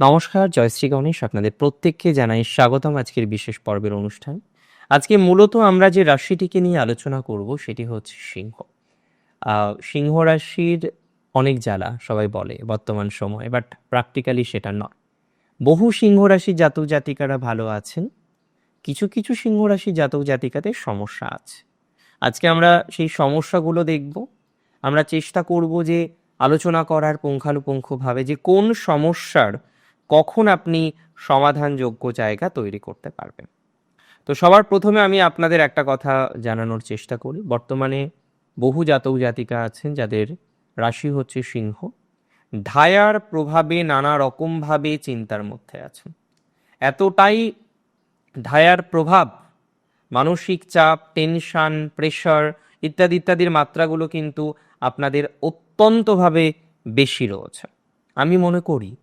নমস্কার জয়শ্রী গণেশ আপনাদের প্রত্যেককে জানাই স্বাগতম আজকের বিশেষ পর্বের অনুষ্ঠান। আজকে মূলত আমরা যে রাশিটিকে নিয়ে আলোচনা করব সেটি হচ্ছে সিংহ। সিংহ রাশির অনেক জ্বালা, সবাই বলে বর্তমান সময়ে, বাট প্র্যাকটিক্যালি সেটা নয়। বহু সিংহ রাশি জাতক জাতিকারা ভালো আছেন। কিছু কিছু সিংহ রাশি জাতক জাতিকাদের সমস্যা আছে। আজকে আমরা সেই সমস্যাগুলো দেখব। আমরা চেষ্টা করব যে আলোচনা করার পুঙ্খানুপুঙ্খভাবে যে কোন সমস্যার কখন আপনি সমাধানযোগ্য জায়গা তৈরি করতে পারবেন? তো সবার প্রথমে আমি আপনাদের একটা কথা জানানোর চেষ্টা করি। বর্তমানে বহু জাতক জাতিকা আছেন যাদের রাশি হচ্ছে সিংহ। ধায়ার প্রভাবে নানা রকমভাবে চিন্তার মধ্যে আছেন। এতটাই ধায়ার প্রভাব, মানসিক চাপ, টেনশন, প্রেশার ইত্যাদি ইত্যাদির মাত্রাগুলো কিন্তু আপনাদের অত্যন্তভাবে বেশি রয়েছে। আমি মনে করি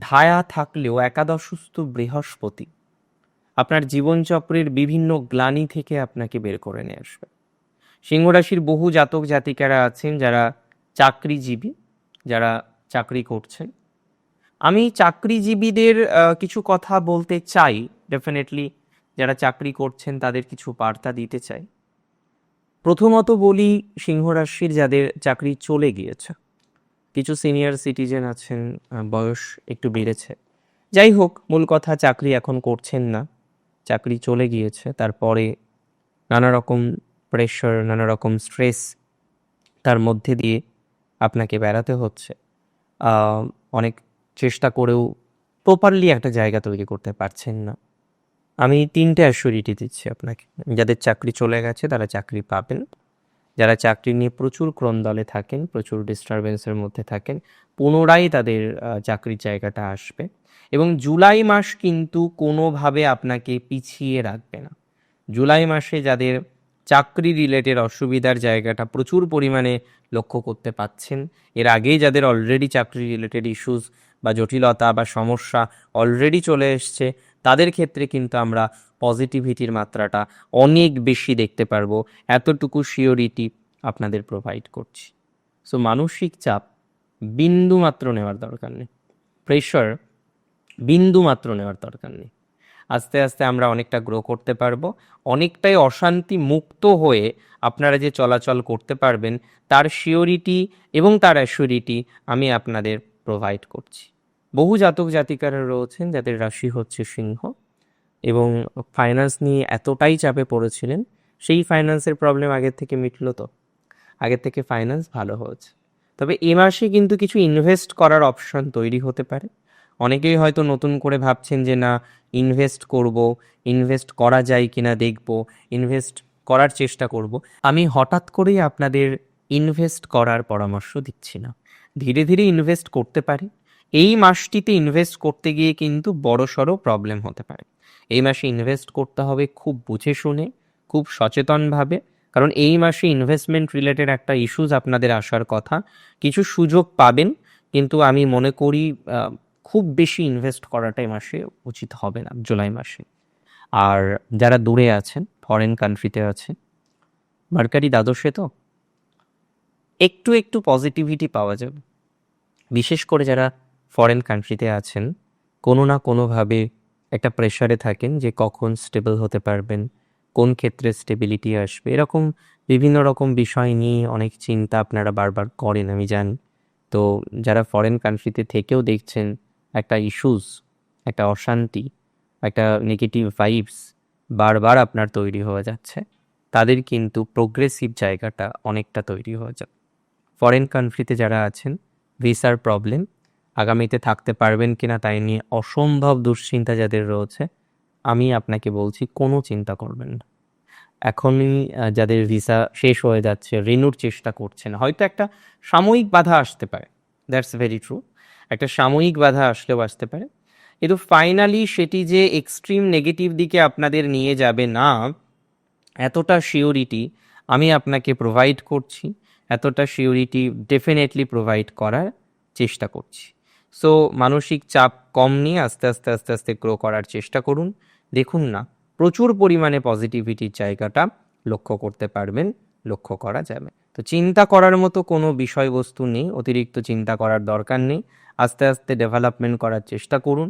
ঢায়া থাকলেও একাদশস্থ বৃহস্পতি। আপনার জীবনচক্রের বিভিন্ন গ্লানি থেকে আপনাকে বের করে নিয়ে আসবে। সিংহরাশির বহু জাতক জাতিকারা আছেন যারা চাকরিজীবী, যারা চাকরি করছেন। আমি চাকরিজীবীদের কিছু কথা বলতে চাই। ডেফিনেটলি যারা চাকরি করছেন তাদের কিছু বার্তা দিতে চাই। প্রথমত বলি সিংহরাশির যাদের চাকরি চলে গিয়েছে কিছু সিনিয়র সিটিজেন আছেন বয়স একটু বেড়েছে। যাই হোক, মূল কথা চাকরি এখন করছেন না। চাকরি চলে গিয়েছে, তারপরে নানা রকম প্রেশার নানা রকম স্ট্রেস তার মধ্যে দিয়ে আপনাকে বেড়াতে হচ্ছে। অনেক চেষ্টা করেও প্রপারলি একটা জায়গা তৈরি করতে পারছেন না। আমি তিনটে অ্যাসিউরিটি দিচ্ছি আপনাকে। যাদের চাকরি চলে গেছে, তারা চাকরি পাবেন। যারা চাকরি নিয়ে প্রচুর ক্রন্দলে থাকেন, প্রচুর ডিস্টারবেন্সের মধ্যে থাকেন, পুনরায় তাদের চাকরির জায়গাটা আসবে এবং জুলাই মাস কিন্তু কোনোভাবে আপনাকে পিছিয়ে রাখবে না। জুলাই মাসে যাদের চাকরি রিলেটেড অসুবিধার জায়গাটা প্রচুর পরিমাণে লক্ষ্য করতে পাচ্ছেন, এর আগেই যাদের অলরেডি চাকরি রিলেটেড ইস্যুস বা জটিলতা বা সমস্যা অলরেডি চলে এসছে তাদের ক্ষেত্রে কিন্তু আমরা পজিটিভিটির মাত্রাটা অনেক বেশি দেখতে পারব। এতটুকু শিওরিটি আপনাদের প্রোভাইড করছি। সো মানসিক চাপ বিন্দু মাত্র নেওয়ার দরকার নেই। প্রেশার বিন্দু মাত্র নেওয়ার দরকার নেই। আস্তে আস্তে আমরা অনেকটা গ্রো করতে পারব। অনেকটাই অশান্তি মুক্ত হয়ে আপনারা যে চলাচল করতে পারবেন, তার শিওরিটি এবং তার অ্যাসিউরিটি আমি আপনাদের প্রোভাইড করছি। বহু জাতক জাতিকারা রয়েছেন, যাদের রাশি হচ্ছে সিংহ। এবং ফাইন্যান্স নিয়ে এতটাই চাপে পড়েছিলেন, সেই ফাইন্যান্সের প্রবলেম আগের থেকে মিটল তো। আগের থেকে ফাইন্যান্স ভালো হয়েছে। তবে এ মাসে কিন্তু কিছু ইনভেস্ট করার অপশন তৈরি হতে পারে। অনেকেই হয়তো নতুন করে ভাবছেন যে, না ইনভেস্ট করব ইনভেস্ট করা যায় কিনা দেখব ইনভেস্ট করার চেষ্টা করব। আমি হঠাৎ করেই আপনাদের ইনভেস্ট করার পরামর্শ দিচ্ছি না। ধীরে ধীরে ইনভেস্ট করতে পারে। এই মাসটিতে ইনভেস্ট করতে গিয়ে কিন্তু বড়সড় প্রবলেম হতে পারে। এই মাসে ইনভেস্ট করতে হবে খুব বুঝে শুনে, খুব সচেতনভাবে, কারণ এই মাসে ইনভেস্টমেন্ট রিলেটেড একটা ইস্যুস আপনাদের আসার কথা। কিছু সুযোগ পাবেন, কিন্তু আমি মনে করি খুব বেশি ইনভেস্ট করাটা এই মাসে উচিত হবে না, জুলাই মাসে। আর যারা দূরে আছেন ফরেন কান্ট্রিতে আছেন, মার্কারি দ্বাদশে তো একটু একটু পজিটিভিটি পাওয়া যাবে। বিশেষ করে যারা ফরেন কান্ট্রিতে আছেন, কোনো না কোনোভাবে একটা প্রেশারে থাকেন যে কখন স্টেবল হতে পারবেন, কোন ক্ষেত্রে স্টেবিলিটি আসবে। এরকম বিভিন্ন রকম বিষয় নিয়ে অনেক চিন্তা আপনারা বারবার করেন, আমি জানি। তো যারা ফরেন কান্ট্রিতে থেকেও দেখছেন, একটা ইস্যুস একটা অশান্তি, একটা নেগেটিভ ভাইবস বারবার আপনার তৈরি হয়ে যাচ্ছে, তাদের কিন্তু প্রোগ্রেসিভ জায়গাটা অনেকটা তৈরি হয়ে যাবে। ফরেন কান্ট্রিতে যারা আছেন ভিসার প্রবলেম আগামীতে থাকতে পারবেন কিনা তাই নিয়ে অসম্ভব দুশ্চিন্তা যাদের রয়েছে, আমি আপনাকে বলছি কোনো চিন্তা করবেন না। এখনই যাদের ভিসা শেষ হয়ে যাচ্ছে, রিনুর চেষ্টা করছেন, হয়তো একটা সাময়িক বাধা আসতে পারে, দ্যাটস ভেরি ট্রু, একটা সাময়িক বাধা আসলেও আসতে পারে, কিন্তু ফাইনালি সেটি যে এক্সট্রিম নেগেটিভ দিকে আপনাদের নিয়ে যাবে না, এতটা শিওরিটি আমি আপনাকে প্রোভাইড করছি, এতটা শিওরিটি ডেফিনেটলি প্রোভাইড করার চেষ্টা করছি। সো মানসিক চাপ কম নিয়ে আস্তে আস্তে আস্তে আস্তে গ্রো করার চেষ্টা করুন। দেখুন না, প্রচুর পরিমাণে পজিটিভিটির জায়গাটা লক্ষ্য করতে পারবেন, লক্ষ্য করা যাবে। তো চিন্তা করার মতো কোনো বিষয়বস্তু নেই, অতিরিক্ত চিন্তা করার দরকার নেই। আস্তে আস্তে ডেভেলপমেন্ট করার চেষ্টা করুন।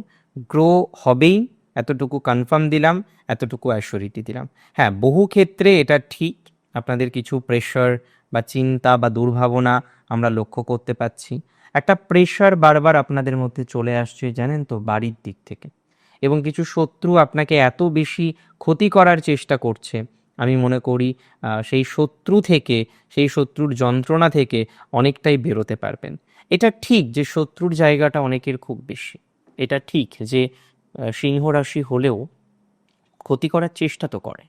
গ্রো হবেই, এতটুকু কনফার্ম দিলাম, এতটুকু অ্যাসিওরিটি দিলাম। হ্যাঁ বহু ক্ষেত্রে এটা ঠিক, আপনাদের কিছু প্রেশার বা চিন্তা বা দুর্ভাবনা আমরা লক্ষ্য করতে পাচ্ছি একটা প্রেশার বারবার আপনাদের মধ্যে চলে আসছে জানেন তো বাড়ির দিক থেকে। এবং কিছু শত্রু আপনাকে এত বেশি ক্ষতি করার চেষ্টা করছে, আমি মনে করি সেই শত্রু থেকে, সেই শত্রুর যন্ত্রণা থেকে অনেকটাই বেরোতে পারবেন। এটা ঠিক যে শত্রুর জায়গাটা অনেকের খুব বেশি। এটা ঠিক যে সিংহ রাশি হলেও ক্ষতি করার চেষ্টা তো করে।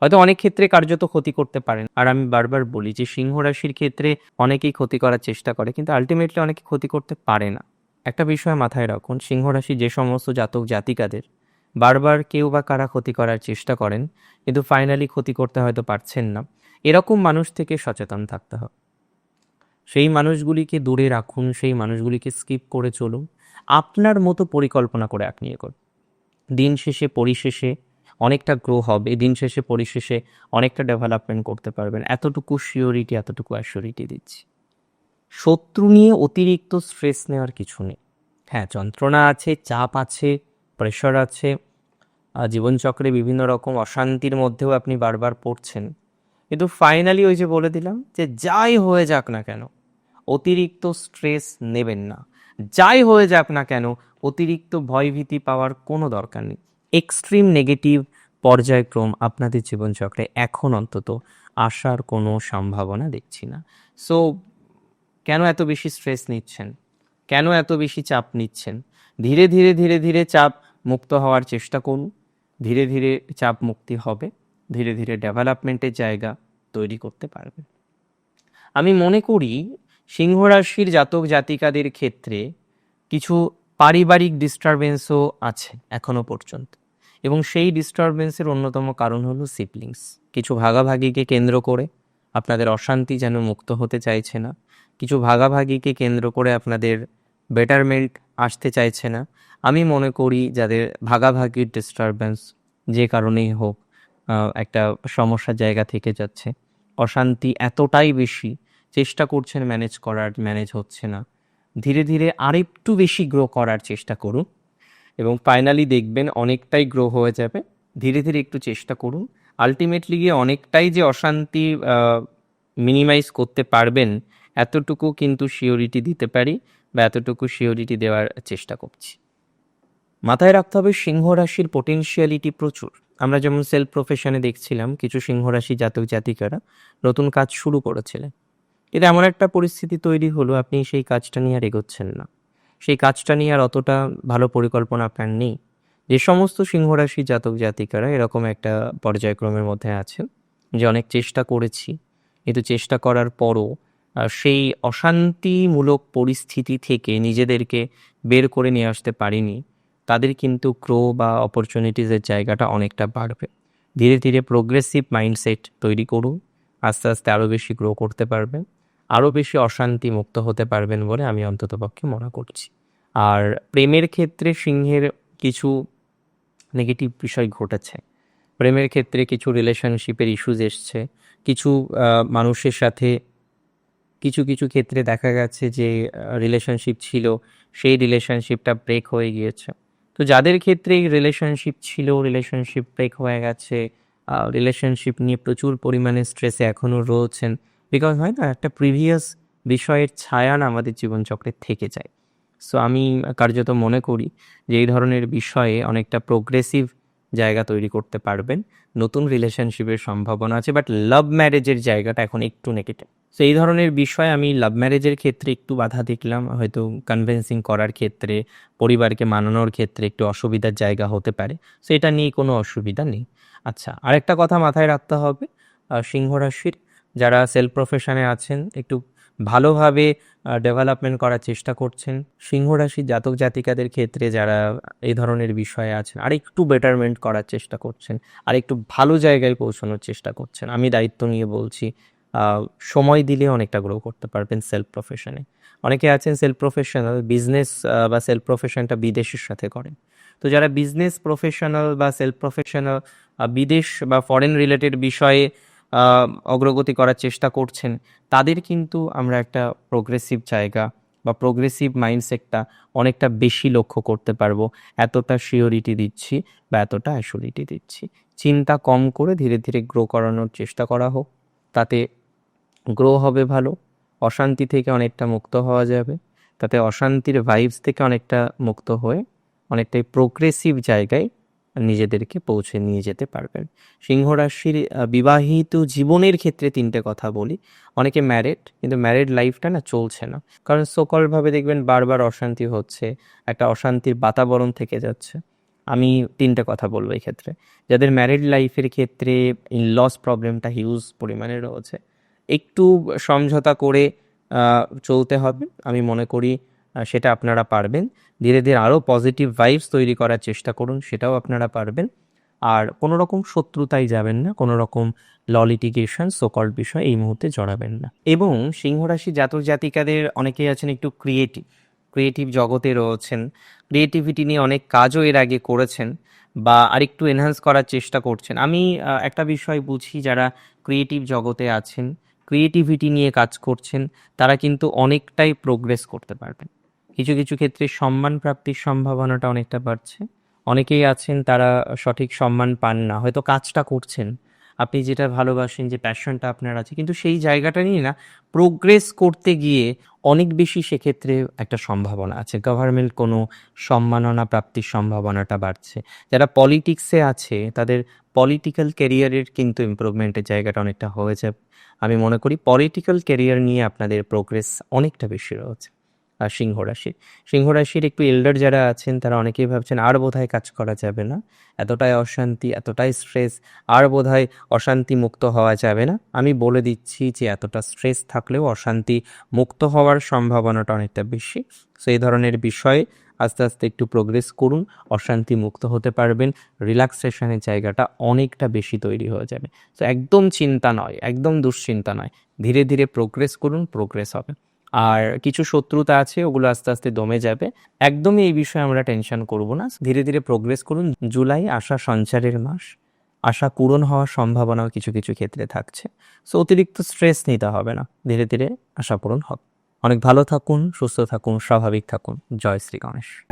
হয়তো অনেক ক্ষেত্রে কার্যত ক্ষতি করতে পারেন। আর আমি বারবার বলি যে, সিংহ রাশির ক্ষেত্রে অনেকেই ক্ষতি করার চেষ্টা করে, কিন্তু আলটিমেটলি অনেকে ক্ষতি করতে পারে না। একটা বিষয় মাথায় রাখুন, সিংহ রাশি যে সমস্ত জাতক জাতিকাদের, বারবার কেউ বা কারা ক্ষতি করার চেষ্টা করেন, কিন্তু ফাইনালি ক্ষতি করতে হয়তো পারছেন না। এরকম মানুষ থেকে সচেতন থাকতে হবে। সেই মানুষগুলিকে দূরে রাখুন, সেই মানুষগুলিকে স্কিপ করে চলুন। আপনার মতো পরিকল্পনা করে আপনি করুন দিন শেষে, পরিশেষে অনেকটা গ্রো হবে, দিন শেষে, পরিশেষে অনেকটা ডেভেলপমেন্ট করতে পারবেন। এতটুকু শিওরিটি এতটুকু অ্যাসিওরিটি দিচ্ছি। শত্রু নিয়ে অতিরিক্ত স্ট্রেস নেওয়ার কিছু নেই। হ্যাঁ যন্ত্রণা আছে, চাপ আছে প্রেশার আছে জীবনচক্রে বিভিন্ন রকম অশান্তির মধ্যেও আপনি বারবার পড়ছেন। কিন্তু ফাইনালি ওই যে বলে দিলাম যে যাই হয়ে যাক না কেন, অতিরিক্ত স্ট্রেস নেবেন না। যাই হয়ে যাক না কেন, অতিরিক্ত ভয়ভীতি পাওয়ার কোনো দরকার নেই। এক্সট্রিম নেগেটিভ পর্যায়ক্রম আপনাদের জীবনচক্রে এখন অন্তত আসার কোনো সম্ভাবনা দেখছি না। সো কেন এত বেশি স্ট্রেস নিচ্ছেন? কেন এত বেশি চাপ নিচ্ছেন? ধীরে ধীরে ধীরে ধীরে চাপ মুক্ত হওয়ার চেষ্টা করুন। ধীরে ধীরে চাপ মুক্তি হবে। ধীরে ধীরে ডেভেলপমেন্টের জায়গা তৈরি করতে পারবেন। আমি মনে করি সিংহ রাশির জাতক জাতিকাদের ক্ষেত্রে কিছু পারিবারিক ডিস্টারবেন্সও আছে এখনও পর্যন্ত। এবং সেই ডিস্টারবেন্সের অন্যতম কারণ হলো সিবলিংস কিছু ভাগাভাগিকে কেন্দ্র করে আপনাদের অশান্তি যেন মুক্ত হতে চাইছে না। কিছু ভাগাভাগিকে কেন্দ্র করে আপনাদের বেটারমেন্ট আসতে চাইছে না। আমি মনে করি যাদের ভাগাভাগির ডিস্টারবেন্স যে কারণেই হোক একটা সমস্যার জায়গা থেকে যাচ্ছে। অশান্তি এতটাই বেশি, চেষ্টা করছেন ম্যানেজ করার ম্যানেজ হচ্ছে না। ধীরে ধীরে আরেকটু বেশি গ্রো করার চেষ্টা করুন। এবং ফাইনালি দেখবেন অনেকটাই গ্রো হয়ে যাবে। ধীরে ধীরে একটু চেষ্টা করুন। আলটিমেটলি গিয়ে অনেকটাই যে অশান্তি মিনিমাইজ করতে পারবেন, এতটুকু কিন্তু শিওরিটি দিতে পারি বা এতটুকু শিওরিটি দেওয়ার চেষ্টা করছি। মাথায় রাখতে হবে সিংহ রাশির পোটেনশিয়ালিটি প্রচুর। আমরা যেমন সেলফ প্রফেশনে দেখছিলাম, কিছু সিংহ রাশি জাতক জাতিকারা নতুন কাজ শুরু করেছিলেন। কিন্তু এমন একটা পরিস্থিতি তৈরি হলো, আপনি সেই কাজটা নিয়ে আর এগোচ্ছেন না। সেই কাজটা নিয়ে আর অতটা ভালো পরিকল্পনা আপনার নেই। যে সমস্ত সিংহরাশি জাতক জাতিকারা এরকম একটা পর্যায়ক্রমের মধ্যে আছেন, যে অনেক চেষ্টা করেছি, কিন্তু চেষ্টা করার পরও সেই অশান্তিমূলক পরিস্থিতি থেকে নিজেদেরকে বের করে নিয়ে আসতে পারিনি, তাদের কিন্তু ক্রো বা অপরচুনিটিসের জায়গাটা অনেকটা বাড়বে। ধীরে ধীরে প্রোগ্রেসিভ মাইন্ডসেট তৈরি করুন, আস্তে আস্তে আরও বেশি গ্রো করতে পারবেন। আরও বেশি অশান্তি মুক্ত হতে পারবেন বলে আমি অন্ততপক্ষে মনে করছি। আর প্রেমের ক্ষেত্রে সিংহের কিছু নেগেটিভ বিষয় ঘটেছে। প্রেমের ক্ষেত্রে কিছু রিলেশনশিপের ইস্যুজ এসছে। কিছু মানুষের সাথে কিছু কিছু ক্ষেত্রে দেখা গেছে যে রিলেশনশিপ ছিল, সেই রিলেশনশিপটা ব্রেক হয়ে গিয়েছে। তো যাদের ক্ষেত্রে রিলেশনশিপ ছিল রিলেশনশিপ ব্রেক হয়ে গেছে রিলেশনশিপ নিয়ে প্রচুর পরিমাণে স্ট্রেসে এখনও রয়েছেন বিকজ হয় না, একটা প্রিভিয়াস বিষয়ের ছায়া না আমাদের জীবনচক্রে থেকে যায়। সো আমি কার্যত মনে করি যে এই ধরনের বিষয়ে অনেকটা প্রোগ্রেসিভ জায়গা তৈরি করতে পারবেন। নতুন রিলেশনশিপের সম্ভাবনা আছে বাট লাভ ম্যারেজের জায়গাটা এখন একটু নেগেটিভ সো এই ধরনের বিষয় আমি লাভ ম্যারেজের ক্ষেত্রে একটু বাধা দেখলাম, হয়তো কনভিন্সিং করার ক্ষেত্রে, পরিবারকে মানানোর ক্ষেত্রে একটু অসুবিধার জায়গা হতে পারে। সো এটা নিয়ে কোনো অসুবিধা নেই। আচ্ছা আরেকটা কথা মাথায় রাখতে হবে সিংহ রাশির যারা সেলফ প্রফেশনে আছেন, একটু ভালোভাবে ডেভেলপমেন্ট করার চেষ্টা করছেন। সিংহ রাশির জাতক জাতিকাদের ক্ষেত্রে যারা এই ধরনের বিষয়ে আছেন আর একটু বেটারমেন্ট করার চেষ্টা করছেন আর একটু ভালো জায়গায় পৌঁছানোর চেষ্টা করছেন। আমি দায়িত্ব নিয়ে বলছি সময় দিলে অনেকটা গ্রো করতে পারবেন সেলফ প্রফেশনে। অনেকে আছেন সেলফ প্রফেশনাল বিজনেস বা সেলফ প্রফেশনটা বিদেশের সাথে করেন। তো যারা বিজনেস প্রফেশনাল বা সেলফ প্রফেশনাল বিদেশ বা ফরেন রিলেটেড বিষয়ে অগ্রগতি করার চেষ্টা করছেন, তাদের কিন্তু আমরা একটা প্রোগ্রেসিভ জায়গা বা প্রোগ্রেসিভ মাইন্ডসেটটা অনেকটা বেশি লক্ষ্য করতে পারব। এতটা শিওরিটি দিচ্ছি বা এতটা অ্যাসিওরিটি দিচ্ছি। চিন্তা কম করে ধীরে ধীরে গ্রো করানোর চেষ্টা করা হোক, তাতে গ্রো হবে ভালো, অশান্তি থেকে অনেকটা মুক্ত হওয়া যাবে, তাতে অশান্তির ভাইবস থেকে অনেকটা মুক্ত হয়ে অনেকটাই প্রোগ্রেসিভ জায়গায় নিজেদেরকে পৌঁছে নিয়ে যেতে পারবেন। সিংহ রাশির বিবাহিত জীবনের ক্ষেত্রে তিনটে কথা বলি। অনেকে ম্যারেড কিন্তু ম্যারেড লাইফটা না চলছে না। কারণ সকলভাবে দেখবেন বারবার অশান্তি হচ্ছে, একটা অশান্তির বাতাবরণ থেকে যাচ্ছে। আমি তিনটে কথা বলব এই ক্ষেত্রে। যাদের ম্যারিড লাইফের ক্ষেত্রে ইন লস প্রবলেমটা হিউজ পরিমাণে রয়েছে। একটু সমঝোতা করে চলতে হবে। আমি মনে করি সেটা আপনারা পারবেন। ধীরে ধীরে আরও পজিটিভ ভাইবস তৈরি করার চেষ্টা করুন, সেটাও আপনারা পারবেন। আর কোনো রকম শত্রুতাই যাবেন না, কোনো রকম ল লিটিগেশন সোকল বিষয় এই মুহূর্তে জড়াবেন না। এবং সিংহরাশি জাতক জাতিকাদের অনেকেই আছেন একটু ক্রিয়েটিভ ক্রিয়েটিভ জগতে রয়েছেন। ক্রিয়েটিভিটি নিয়ে অনেক কাজও এর আগে করেছেন বা আরেকটু এনহান্স করার চেষ্টা করছেন। আমি একটা বিষয় বুঝি, যারা ক্রিয়েটিভ জগতে আছেন ক্রিয়েটিভিটি নিয়ে কাজ করছেন, তারা কিন্তু অনেকটাই প্রোগ্রেস করতে পারবেন। কিছু কিছু ক্ষেত্রে সম্মান প্রাপ্তির সম্ভাবনাটা অনেকটা বাড়ছে। অনেকেই আছেন তারা সঠিক সম্মান পান না, হয়তো কাজটা করছেন। আপনি যেটা ভালোবাসেন, যে প্যাশনটা আপনার আছে, কিন্তু সেই জায়গাটা নিয়ে না প্রোগ্রেস করতে গিয়ে অনেক বেশি সেক্ষেত্রে একটা সম্ভাবনা আছে। গভর্নমেন্ট কোনো সম্মাননা প্রাপ্তির সম্ভাবনাটা বাড়ছে। যারা পলিটিক্সে আছে, তাদের পলিটিক্যাল ক্যারিয়ারের কিন্তু ইমপ্রুভমেন্টের জায়গাটা অনেকটা হয়ে যাবে আমি মনে করি পলিটিক্যাল ক্যারিয়ার নিয়ে আপনাদের প্রোগ্রেস অনেকটা বেশি রয়েছে। সিংহ রাশি। সিংহ রাশির একটু এল্ডার যারা আছেন, তারা অনেকেই ভাবছেন, আর বোধহয় কাজ করা যাবে না। এতটাই অশান্তি, এতটাই স্ট্রেস আর বোধহয় অশান্তি মুক্ত হওয়া যাবে না। আমি বলে দিচ্ছি যে, এতটা স্ট্রেস থাকলেও অশান্তি মুক্ত হওয়ার সম্ভাবনাটা অনেকটা বেশি। সো এই ধরনের বিষয়ে আস্তে আস্তে একটু প্রোগ্রেস করুন। অশান্তি মুক্ত হতে পারবেন। রিল্যাক্সেশনের জায়গাটা অনেকটা বেশি তৈরি হয়ে যাবে। তো একদম চিন্তা নয়, একদম দুশ্চিন্তা নয়। ধীরে ধীরে প্রোগ্রেস করুন প্রোগ্রেস হবে। আর কিছু শত্রুতা আছে, ওগুলো আস্তে আস্তে দমে যাবে। একদমই এই বিষয়ে আমরা টেনশন করব না। ধীরে ধীরে প্রোগ্রেস করুন। জুলাই আশা সঞ্চারের মাস। আশা পূরণ হওয়ার সম্ভাবনাও কিছু কিছু ক্ষেত্রে থাকছে। সো অতিরিক্ত স্ট্রেস নিতে হবে না। ধীরে ধীরে আশা পূরণ হবে। অনেক ভালো থাকুন, সুস্থ থাকুন, স্বাভাবিক থাকুন। জয় শ্রী গণেশ।